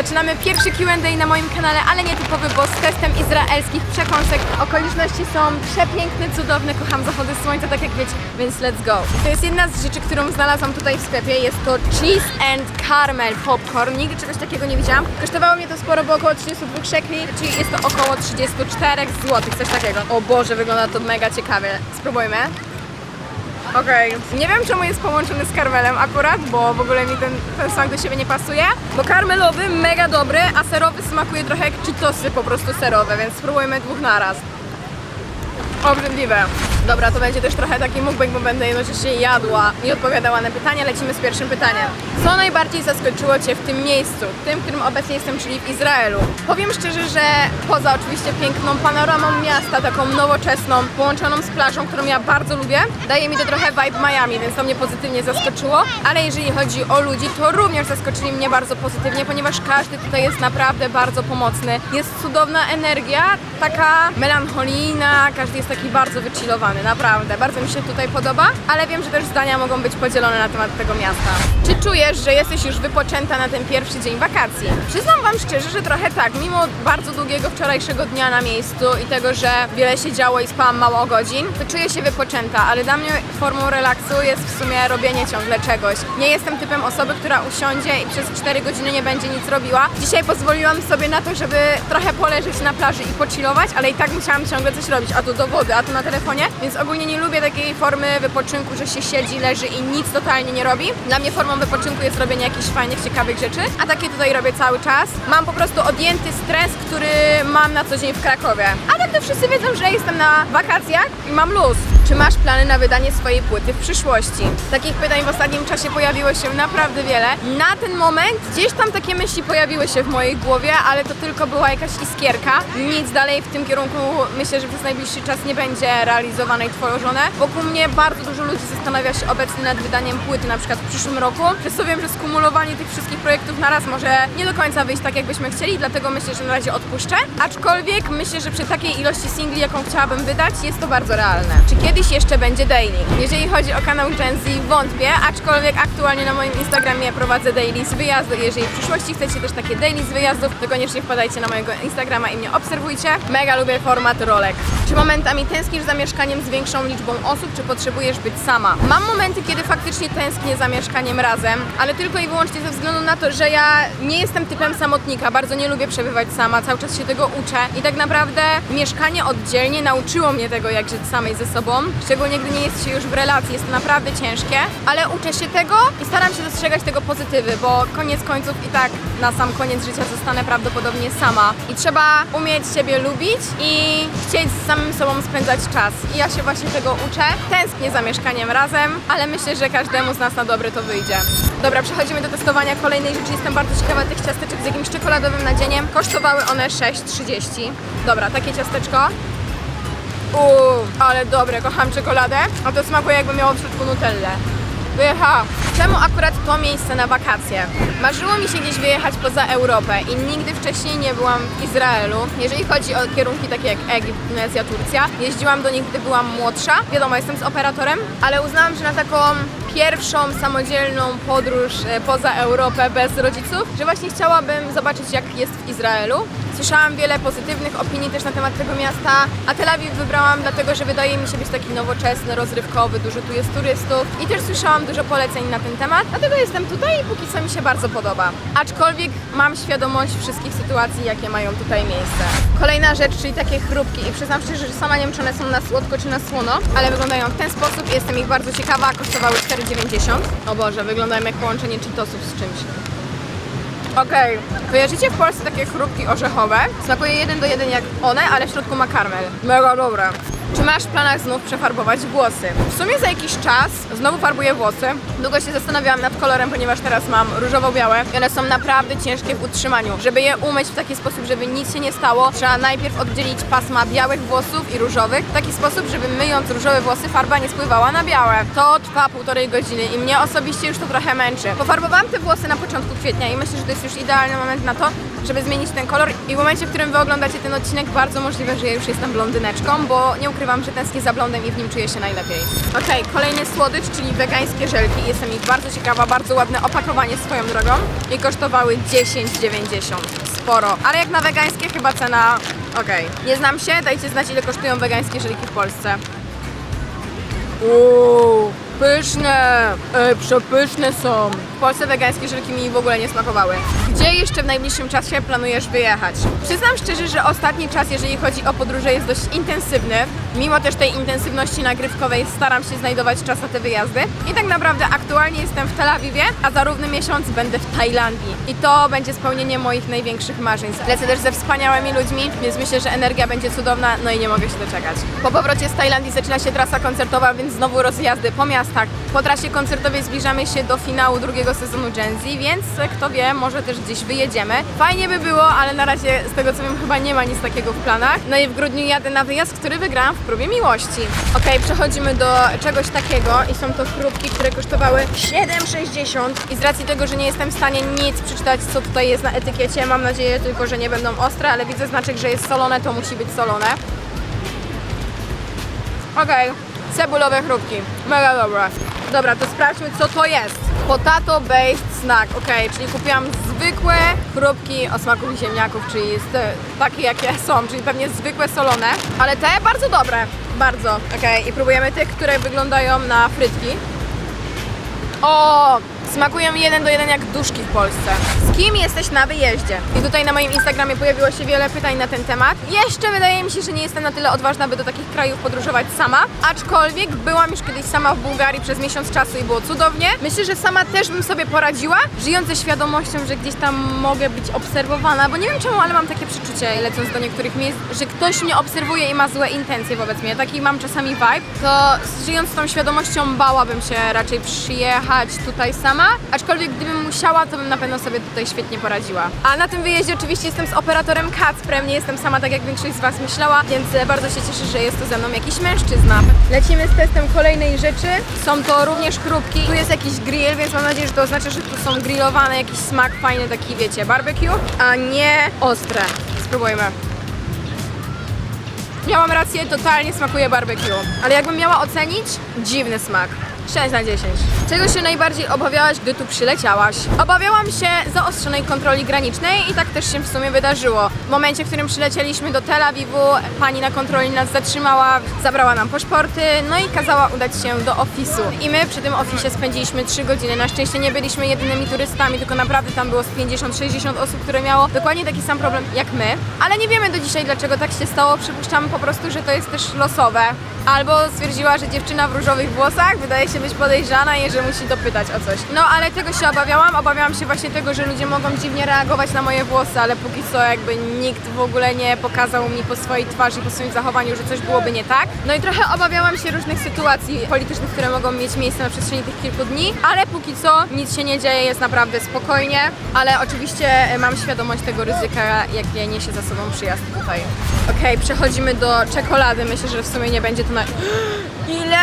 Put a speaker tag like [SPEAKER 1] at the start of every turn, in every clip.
[SPEAKER 1] Zaczynamy pierwszy Q&A na moim kanale, ale nie typowy, bo z testem izraelskich przekąsek. Okoliczności są przepiękne, cudowne, kocham zachody słońca, tak jak wiecie, więc let's go. To jest jedna z rzeczy, którą znalazłam tutaj w sklepie, jest to cheese and caramel popcorn. Nigdy czegoś takiego nie widziałam. Kosztowało mnie to sporo, bo około 32 szekli, czyli jest to około 34 zł, coś takiego. O Boże, wygląda to mega ciekawie. Spróbujmy. Okej. Nie wiem czemu jest połączony z karmelem akurat, bo w ogóle mi ten, ten smak do siebie nie pasuje. Bo karmelowy mega dobry, a serowy smakuje trochę jak Cheetosy po prostu serowe, więc spróbujmy dwóch naraz. Obrzydliwe. Dobra, to będzie też trochę taki mukbang, bo będę jednocześnie jadła i odpowiadała na pytania. Lecimy z pierwszym pytaniem. Co najbardziej zaskoczyło Cię w tym miejscu, tym, w którym obecnie jestem, czyli w Izraelu? Powiem szczerze, że poza oczywiście piękną panoramą miasta, taką nowoczesną, połączoną z plażą, którą ja bardzo lubię, daje mi to trochę vibe Miami, więc to mnie pozytywnie zaskoczyło. Ale jeżeli chodzi o ludzi, to również zaskoczyli mnie bardzo pozytywnie, ponieważ każdy tutaj jest naprawdę bardzo pomocny. Jest cudowna energia, taka melancholijna, każdy jest taki bardzo wychillowany, naprawdę. Bardzo mi się tutaj podoba, ale wiem, że też zdania mogą być podzielone na temat tego miasta. Czy czujesz, że jesteś już wypoczęta na ten pierwszy dzień wakacji? Przyznam Wam szczerze, że trochę tak, mimo bardzo długiego wczorajszego dnia na miejscu i tego, że wiele się działo i spałam mało godzin, to czuję się wypoczęta, ale dla mnie formą relaksu jest w sumie robienie ciągle czegoś. Nie jestem typem osoby, która usiądzie i przez 4 godziny nie będzie nic robiła. Dzisiaj pozwoliłam sobie na to, żeby trochę poleżeć na plaży i pochillować, ale i tak musiałam ciągle coś robić, a tu do wody, a tu na telefonie, więc ogólnie nie lubię takiej formy wypoczynku, że się siedzi, leży i nic totalnie nie robi. Dla mnie formą wypoczynku jest robienie jakichś fajnych, ciekawych rzeczy, a takie tutaj robię cały czas. Mam po prostu odjęty stres, który mam na co dzień w Krakowie. A tak to wszyscy wiedzą, że jestem na wakacjach i mam luz. Czy masz plany na wydanie swojej płyty w przyszłości? Takich pytań w ostatnim czasie pojawiło się naprawdę wiele. Na ten moment gdzieś tam takie myśli pojawiły się w mojej głowie, ale to tylko była jakaś iskierka. Nic dalej w tym kierunku myślę, że przez najbliższy czas nie będzie realizowane i tworzone. Wokół mnie bardzo dużo ludzi zastanawia się obecnie nad wydaniem płyty, na przykład w przyszłym roku. Przez to wiem, że skumulowanie tych wszystkich projektów na raz może nie do końca wyjść tak, jakbyśmy chcieli, dlatego myślę, że na razie odpuszczę. Aczkolwiek myślę, że przy takiej ilości singli, jaką chciałabym wydać, jest to bardzo realne. Czy kiedyś jeszcze będzie daily? Jeżeli chodzi o kanał Gen Z, wątpię, aczkolwiek aktualnie na moim Instagramie prowadzę daily z wyjazdu. Jeżeli w przyszłości chcecie też takie daily z wyjazdów, to koniecznie wpadajcie na mojego Instagrama i mnie obserwujcie. Mega lubię format rolek. Czy momentami tęsknisz za mieszkaniem z większą liczbą osób, czy potrzebujesz być sama? Mam momenty, kiedy faktycznie tęsknię za mieszkaniem razem, ale tylko i wyłącznie ze względu na to, że ja nie jestem typem samotnika, bardzo nie lubię przebywać sama, cały czas się tego uczę i tak naprawdę mieszkanie oddzielnie nauczyło mnie tego, jak żyć samej ze sobą, szczególnie gdy nie jest się już w relacji, jest to naprawdę ciężkie, ale uczę się tego i staram się dostrzegać tego pozytywy, bo koniec końców i tak na sam koniec życia zostanę prawdopodobnie sama i trzeba umieć siebie lubić i chcieć z samym sobą spędzać czas. I ja się właśnie tego uczę. Tęsknię za mieszkaniem razem, ale myślę, że każdemu z nas na dobre to wyjdzie. Dobra, przechodzimy do testowania kolejnej rzeczy. Jestem bardzo ciekawa tych ciasteczek z jakimś czekoladowym nadzieniem. Kosztowały one 6,30. Dobra, takie ciasteczko. Ale dobre, kocham czekoladę. A to smakuje jakby miało w środku nutellę. Wyjechałam. Czemu akurat to miejsce na wakacje? Marzyło mi się gdzieś wyjechać poza Europę i nigdy wcześniej nie byłam w Izraelu. Jeżeli chodzi o kierunki takie jak Egipt, Tunezja, Turcja, jeździłam do nich, gdy byłam młodsza. Wiadomo, jestem z operatorem, ale uznałam, że na taką pierwszą samodzielną podróż e, poza Europę bez rodziców, że właśnie chciałabym zobaczyć jak jest w Izraelu. Słyszałam wiele pozytywnych opinii też na temat tego miasta, a Tel Awiw wybrałam dlatego, że wydaje mi się być taki nowoczesny, rozrywkowy, dużo tu jest turystów i też słyszałam dużo poleceń na ten temat, dlatego jestem tutaj i póki co mi się bardzo podoba. Aczkolwiek mam świadomość wszystkich sytuacji, jakie mają tutaj miejsce. Kolejna rzecz, czyli takie chrupki i przyznam szczerze, że sama nie wiem, czy one są na słodko czy na słono, ale wyglądają w ten sposób, jestem ich bardzo ciekawa, kosztowały 4,90. O Boże, wyglądają jak połączenie Cheetosów z czymś. Okej, kojarzycie w Polsce takie chrupki orzechowe? Smakuje jeden do jeden jak one, ale w środku ma karmel. Mega dobre. Czy masz w planach znów przefarbować włosy? W sumie za jakiś czas znowu farbuję włosy. Długo się zastanawiałam nad kolorem, ponieważ teraz mam różowo-białe i one są naprawdę ciężkie w utrzymaniu. Żeby je umyć w taki sposób, żeby nic się nie stało, trzeba najpierw oddzielić pasma białych włosów i różowych w taki sposób, żeby myjąc różowe włosy farba nie spływała na białe. To trwa półtorej godziny i mnie osobiście już to trochę męczy. Pofarbowałam te włosy na początku kwietnia i myślę, że to jest już idealny moment na to, żeby zmienić ten kolor i w momencie, w którym wy oglądacie ten odcinek, bardzo możliwe, że ja już jestem blondyneczką, bo nie ukrywam, ukrywam, że tęsknię za blondem i w nim czuję się najlepiej. Okej, kolejny słodycz, czyli wegańskie żelki. Jestem ich bardzo ciekawa, bardzo ładne opakowanie swoją drogą i kosztowały 10,90. Sporo, ale jak na wegańskie chyba cena okej. Nie znam się, dajcie znać ile kosztują wegańskie żelki w Polsce. Uuu, pyszne! Ej, przepyszne są. W Polsce wegańskie żelki mi w ogóle nie smakowały. Gdzie jeszcze w najbliższym czasie planujesz wyjechać? Przyznam szczerze, że ostatni czas, jeżeli chodzi o podróże, jest dość intensywny. Mimo też tej intensywności nagrywkowej staram się znajdować czas na te wyjazdy. I tak naprawdę aktualnie jestem w Tel Awiwie, a za równy miesiąc będę w Tajlandii. I to będzie spełnienie moich największych marzeń. Lecę też ze wspaniałymi ludźmi, więc myślę, że energia będzie cudowna, no i nie mogę się doczekać. Po powrocie z Tajlandii zaczyna się trasa koncertowa, więc znowu rozjazdy po miastach. Po trasie koncertowej zbliżamy się do finału drugiego sezonu Gen Z, więc kto wie, może też gdzieś wyjedziemy. Fajnie by było, ale na razie z tego co wiem chyba nie ma nic takiego w planach. No i w grudniu jadę na wyjazd, który wygrałam w próbie miłości. Okej, przechodzimy do czegoś takiego i są to chrupki, które kosztowały 7,60 i z racji tego, że nie jestem w stanie nic przeczytać co tutaj jest na etykiecie, mam nadzieję tylko, że nie będą ostre, ale widzę znaczek, że jest solone, to musi być solone. Okej, cebulowe chrupki. Mega dobre. Dobra, to sprawdźmy co to jest. Potato based snack, okej, czyli kupiłam zwykłe chrupki o smaku ziemniaków, czyli takie jakie są, czyli pewnie zwykłe solone, ale te bardzo dobre, bardzo. Okej, i próbujemy tych, które wyglądają na frytki. O, smakują jeden do jeden jak duszki w Polsce. Z kim jesteś na wyjeździe? I tutaj na moim Instagramie pojawiło się wiele pytań na ten temat. Jeszcze wydaje mi się, że nie jestem na tyle odważna, by do takich krajów podróżować sama, aczkolwiek byłam już kiedyś sama w Bułgarii przez miesiąc czasu i było cudownie. Myślę, że sama też bym sobie poradziła, żyjąc ze świadomością, że gdzieś tam mogę być obserwowana, bo nie wiem czemu, ale mam takie przeczucie, lecąc do niektórych miejsc, że ktoś mnie obserwuje i ma złe intencje wobec mnie. Taki mam czasami vibe. To żyjąc z tą świadomością bałabym się raczej przyjechać tutaj sama, aczkolwiek gdybym musiała, to bym na pewno sobie tutaj świetnie poradziła. A na tym wyjeździe oczywiście jestem z operatorem Kacprem, nie jestem sama tak jak większość z Was myślała, więc e, bardzo się cieszę, że jest to ze mną jakiś mężczyzna. Lecimy z testem kolejnej rzeczy. Są to również chrupki. Tu jest jakiś grill, więc mam nadzieję, że to oznacza, że tu są grillowane, jakiś smak fajny, taki wiecie, barbecue, a nie ostre. Spróbujmy. Miałam rację, totalnie smakuje barbecue. Ale jakbym miała ocenić, dziwny smak. 6 na 10. Czego się najbardziej obawiałaś, gdy tu przyleciałaś? Obawiałam się zaostrzonej kontroli granicznej i tak też się w sumie wydarzyło. W momencie, w którym przylecieliśmy do Tel Awiwu, pani na kontroli nas zatrzymała, zabrała nam paszporty, no i kazała udać się do ofisu. I my przy tym ofisie spędziliśmy 3 godziny. Na szczęście nie byliśmy jedynymi turystami, tylko naprawdę tam było z 50-60 osób, które miało dokładnie taki sam problem jak my. Ale nie wiemy do dzisiaj, dlaczego tak się stało. Przypuszczam po prostu, że to jest też losowe. Albo stwierdziła, że dziewczyna w różowych włosach wydaje się być podejrzana i że musi dopytać o coś. No ale tego się obawiałam. Obawiałam się właśnie tego, że ludzie mogą dziwnie reagować na moje włosy, ale póki co jakby nikt w ogóle nie pokazał mi po swojej twarzy, po swoim zachowaniu, że coś byłoby nie tak. No i trochę obawiałam się różnych sytuacji politycznych, które mogą mieć miejsce na przestrzeni tych kilku dni, ale póki co nic się nie dzieje, jest naprawdę spokojnie, ale oczywiście e, mam świadomość tego ryzyka, jakie niesie za sobą przyjazd tutaj. Okej, przechodzimy do czekolady. Myślę, że w sumie nie będzie to na... Ile?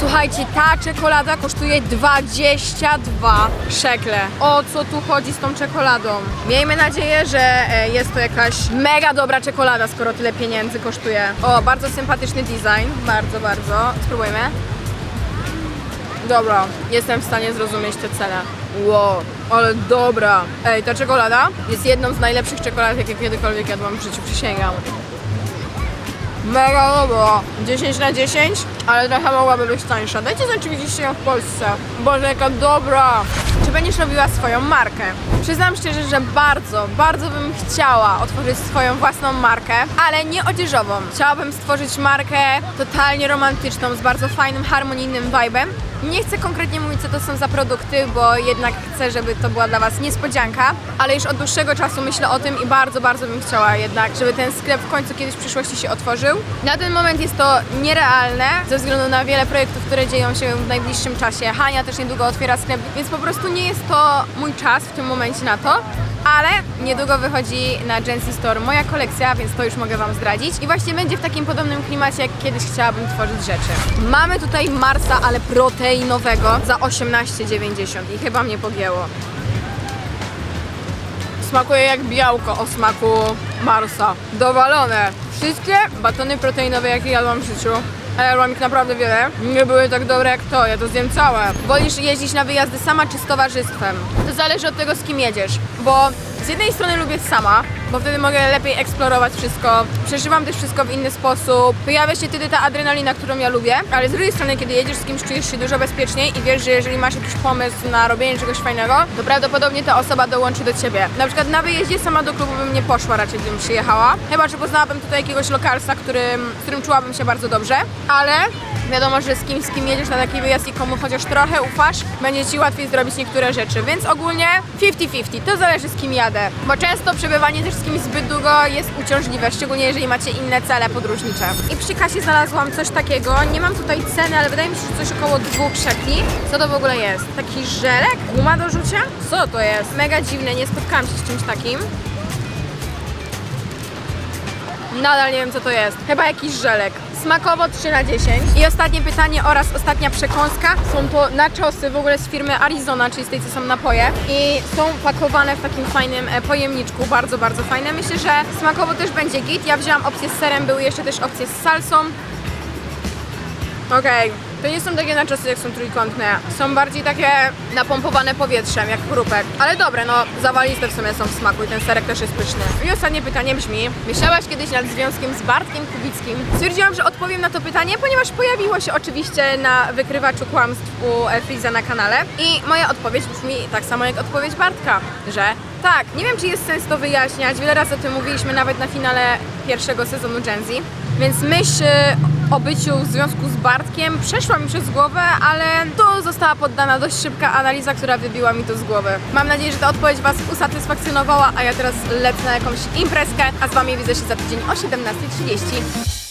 [SPEAKER 1] Słuchajcie, ta czekolada kosztuje 22 szekle. O co tu chodzi z tą czekoladą? Miejmy nadzieję, że e, jest to jakaś mega dobra czekolada, skoro tyle pieniędzy kosztuje. O, bardzo sympatyczny design. Bardzo, bardzo. Spróbujmy. Dobra, jestem w stanie zrozumieć tę cenę. Wow, ale dobra. Ej, ta czekolada jest jedną z najlepszych czekolad, jakie kiedykolwiek jadłam w życiu, przysięgam. Mega dobra. 10 na 10, ale trochę mogłaby być tańsza. Dajcie znać, widzieliście ją w Polsce. Boże, jaka dobra. Czy będziesz robiła swoją markę? Przyznam szczerze, że bardzo, bardzo bym chciała otworzyć swoją własną markę, ale nie odzieżową. Chciałabym stworzyć markę totalnie romantyczną, z bardzo fajnym, harmonijnym vibem. Nie chcę konkretnie mówić, co to są za produkty, bo jednak chcę, żeby to była dla Was niespodzianka, ale już od dłuższego czasu myślę o tym i bardzo, bardzo bym chciała jednak, żeby ten sklep w końcu kiedyś w przyszłości się otworzył. Na ten moment jest to nierealne ze względu na wiele projektów, które dzieją się w najbliższym czasie. Hania też niedługo otwiera sklep, więc po prostu nie jest to mój czas w tym momencie na to. Ale niedługo wychodzi na Z Store moja kolekcja, więc to już mogę Wam zdradzić. I właśnie będzie w takim podobnym klimacie, jak kiedyś chciałabym tworzyć rzeczy. Mamy tutaj Marsa, ale proteinowego za 18,90 i chyba mnie pogięło. Smakuje jak białko o smaku Marsa. Dowalone. Wszystkie batony proteinowe, jakie jadłam w życiu, a jadłam ich naprawdę wiele, nie były tak dobre jak to, ja to zjem całe. Wolisz jeździć na wyjazdy sama czy z towarzystwem? To zależy od tego, z kim jedziesz, bo z jednej strony lubię sama, bo wtedy mogę lepiej eksplorować wszystko, przeżywam też wszystko w inny sposób, pojawia się wtedy ta adrenalina, którą ja lubię, ale z drugiej strony, kiedy jedziesz z kimś, czujesz się dużo bezpieczniej i wiesz, że jeżeli masz jakiś pomysł na robienie czegoś fajnego, to prawdopodobnie ta osoba dołączy do ciebie. Na przykład na wyjeździe sama do klubu bym nie poszła, raczej bym przyjechała, chyba, że poznałabym tutaj jakiegoś lokalsa, którym, z którym czułabym się bardzo dobrze, ale Wiadomo, że z kim, z kim jedziesz na taki wyjazd i komu chociaż trochę ufasz, będzie ci łatwiej zrobić niektóre rzeczy. Więc ogólnie 50-50, to zależy z kim jadę. Bo często przebywanie też z kimś zbyt długo jest uciążliwe, szczególnie jeżeli macie inne cele podróżnicze. I przy kasie znalazłam coś takiego, nie mam tutaj ceny, ale wydaje mi się, że coś około dwóch szekli. Co to w ogóle jest? Taki żelek? Guma do rzucia? Co to jest? Mega dziwne, nie spotkałam się z czymś takim. Nadal nie wiem co to jest. Chyba jakiś żelek. Smakowo 3 na 10. I ostatnie pytanie oraz ostatnia przekąska. Są to nachosy w ogóle z firmy Arizona, czyli z tej co są napoje. I są pakowane w takim fajnym e, pojemniczku. Bardzo, bardzo fajne. Myślę, że smakowo też będzie git. Ja wzięłam opcję z serem, były jeszcze też opcje z salsą. Okej, to nie są takie naczosy jak są trójkątne. Są bardziej takie napompowane powietrzem, jak chrupek. Ale dobre, no zawaliste w sumie są w smaku i ten serek też jest pyszny. I ostatnie pytanie brzmi, myślałaś kiedyś nad związkiem z Bartkiem Kubickim? Stwierdziłam, że odpowiem na to pytanie, ponieważ pojawiło się oczywiście na wykrywaczu kłamstw u e, Friza na kanale. I moja odpowiedź brzmi tak samo jak odpowiedź Bartka, że tak, nie wiem czy jest sens to wyjaśniać, wiele razy o tym mówiliśmy nawet na finale pierwszego sezonu Gen Z, więc myśl o byciu w związku z Bartkiem przeszła mi przez głowę, ale to została poddana dość szybka analiza, która wybiła mi to z głowy. Mam nadzieję, że ta odpowiedź Was usatysfakcjonowała, a ja teraz lecę na jakąś imprezkę, a z Wami widzę się za tydzień o 17.30.